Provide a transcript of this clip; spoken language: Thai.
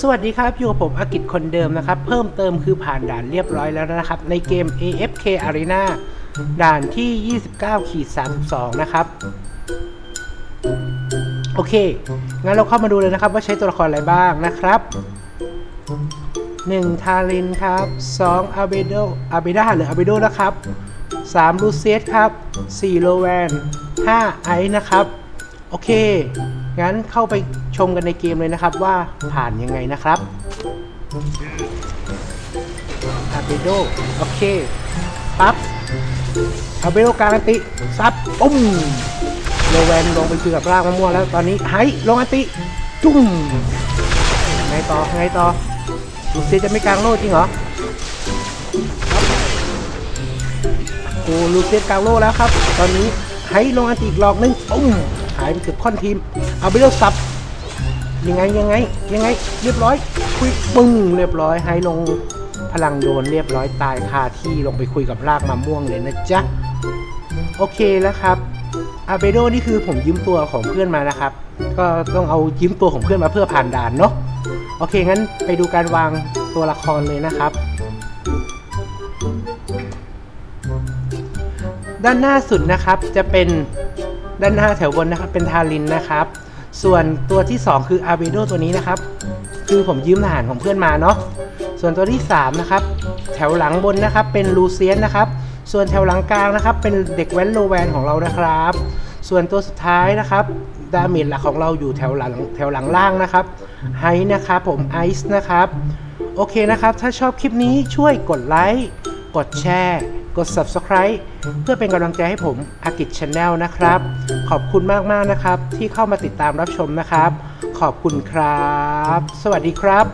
สวัสดีครับ อยู่กับผมอากิจคนเดิมนะครับ เพิ่มเติมคือผ่านด่านเรียบร้อยแล้วนะครับ ในเกม AFK Arena ด่านที่ 29ขีด32 นะครับ โอเค งั้นเราเข้ามาดูเลยนะครับ ว่าใช้ตัวละครอะไรบ้างนะครับ 1 ทารินครับ 2 อาเบโดอาเบดาหรืออาเบโดนะครับ 3 ลูเซียสครับ 4 โลแวน 5 ไอซ์นะครับ โอเค งั้นเข้าไปชมกันในเกมเลยนะครับว่าผ่านยังไงนะครับอาเบโดโอเคปั๊บอาเบโดการันติซับปุ้มโลแวนลงไปคุยกับรากมะม่วงแล้วตอนนี้ไฮลงอันติจุ้มไงต่อไงต่อลูเซีจะไม่กลางโลจริงเหรอโอ้ลูเซียกลางโลแล้วครับ ตอนนี้ไฮลงอันติอีกหลอกหนึงปุ้มายไปเกือบค่อนทีม เอาไปเลือกซับยังไงยังไงยังไง เรียบร้อย คุยปึ้งเรียบร้อยไฮลงพลังโดนเรียบร้อยตายคาที่ลงไปคุยกับรากมะม่วงเลยนะจ๊ะ โอเคแล้วครับอาเบโดนี่คือผมยืมตัวของเพื่อนมานะครับ ก็ต้องเอายืมตัวของเพื่อนมาเพื่อผ่านด่านเนาะโอเคงั้นไปดูการวางตัวละครเลยนะครับ ด้านหน้าสุดนะครับจะเป็น ด้านหน้าแถวบนนะครับเป็นทารินนะครับ ส่วนตัวที่ 2 คืออาร์เบโดตัวนี้นะครับ คือผมยืมทหารของเพื่อนมาเนาะส่วนตัวที่ 3 นะครับ แถวหลังบนนะครับเป็นลูเซียนนะครับ ส่วนแถวหลังกลางนะครับ เป็นเด็กแว้นโลแวนของเรานะครับ ส่วนตัวสุดท้ายนะครับดาเมจหลักของเราอยู่แถวหลังแถวหลังล่างนะครับไฮนะครับผมไอซ์นะครับโอเคนะครับ ถ้าชอบคลิปนี้ช่วยกดไลค์กดแชร์ กด Subscribe เพื่อเป็นกำลังใจให้ผมอากิจช n แนลนะครับ ขอบคุณมาก ๆ นะครับ ที่เข้ามาติดตามรับชมนะครับ ขอบคุณครับ สวัสดีครับ